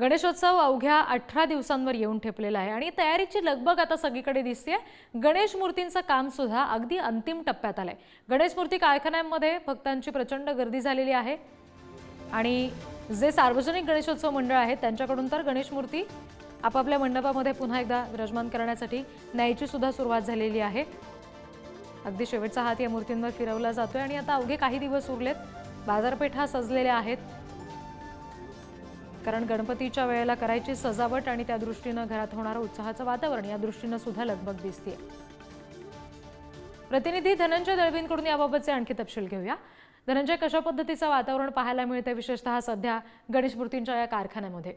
गणेशोत्सव अवघ्या अठरा दिवसांवर येऊन ठेपलेला आहे. आणि तयारीची लगबग आता सगळीकडे दिसते गणेश मूर्तींचं काम सुद्धा अगदी अंतिम टप्प्यात आलंय. गणेश मूर्ती कारखान्यांमध्ये भक्तांची प्रचंड गर्दी झालेली आहे. आणि जे सार्वजनिक गणेशोत्सव मंडळ आहेत त्यांच्याकडून तर गणेश मूर्ती आपापल्या मंडपामध्ये पुन्हा एकदा विराजमान करण्यासाठी न्यायची सुद्धा सुरुवात झालेली आहे. अगदी शेवटचा हात या मूर्तींवर फिरवला जातोय. आणि आता अवघे काही दिवस उरलेत. बाजारपेठा सजलेल्या आहेत. कारण गणपतीच्या वेळेला करायची सजावट आणि त्या दृष्टीनं घरात होणारं उत्साहाचं वातावरण या दृष्टीनं सुद्धा लगबग दिसते प्रतिनिधी धनंजय दळवींकडून याबाबतचे आणखी तपशील घेऊया. धनंजय कशा पद्धतीचं वातावरण पाहायला मिळतं विशेषतः सध्या गणेश मूर्तींच्या या कारखान्यामध्ये?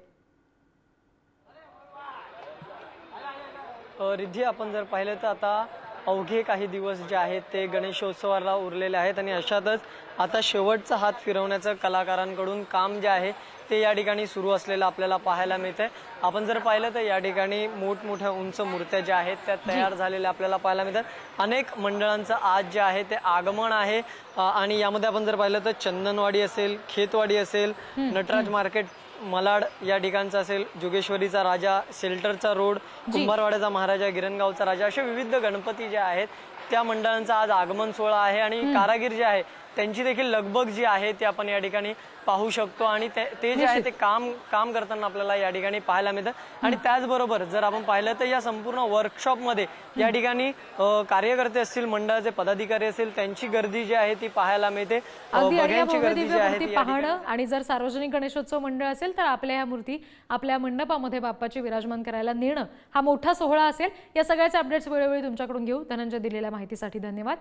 रिद्धी आपण जर पाहिलं तर आता अवघे काही दिवस जे आहेत ते गणेशोत्सवाला उरलेले आहेत आणि अशातच आता शेवटचा हात फिरवण्याचं कलाकारांकडून काम जे आहे ते या ठिकाणी सुरू असलेलं आपल्याला पाहायला मिळतंय. आपण जर पाहिलं तर या ठिकाणी मोठमोठ्या उंच मूर्त्या ज्या आहेत त्या तयार झालेल्या आपल्याला पाहायला मिळतात. अनेक मंडळांचं आज जे आहे ते आगमन आहे. आणि यामध्ये आपण जर पाहिलं तर चंदनवाडी असेल खेतवाडी असेल नटराज मार्केट मलाड या ठिकाणचा असेल जोगेश्वरीचा राजा शेल्टरचा रोड कुंभारवाड्याचा महाराजा गिरणगावचा राजा असे विविध गणपती जे आहेत त्या मंडळांचा आज आगमन सोहळा आहे आणि कारागीर जे आहे त्यांची देखील लगबग जी आहे ती आपण या ठिकाणी पाहू शकतो आणि ते जे आहे ते काम काम करताना आपल्याला या ठिकाणी पाहायला मिळतं. आणि त्याचबरोबर जर आपण पाहिलं तर या संपूर्ण वर्कशॉपमध्ये या ठिकाणी कार्यकर्ते असतील मंडळाचे पदाधिकारी असतील त्यांची गर्दी जी आहे ती पाहायला मिळते. या गर्दी जी आहे या पाहणं आणि जर सार्वजनिक गणेशोत्सव मंडळ असेल तर आपल्या ह्या मूर्ती आपल्या मंडपामध्ये बाप्पाची विराजमान करायला नेणं हा मोठा सोहळा असेल. या सगळ्याचे अपडेट्स वेळोवेळी तुमच्याकडून घेऊ. धनंजय दिलेल्या माहितीसाठी धन्यवाद.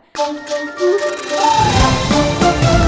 Oh, oh, oh.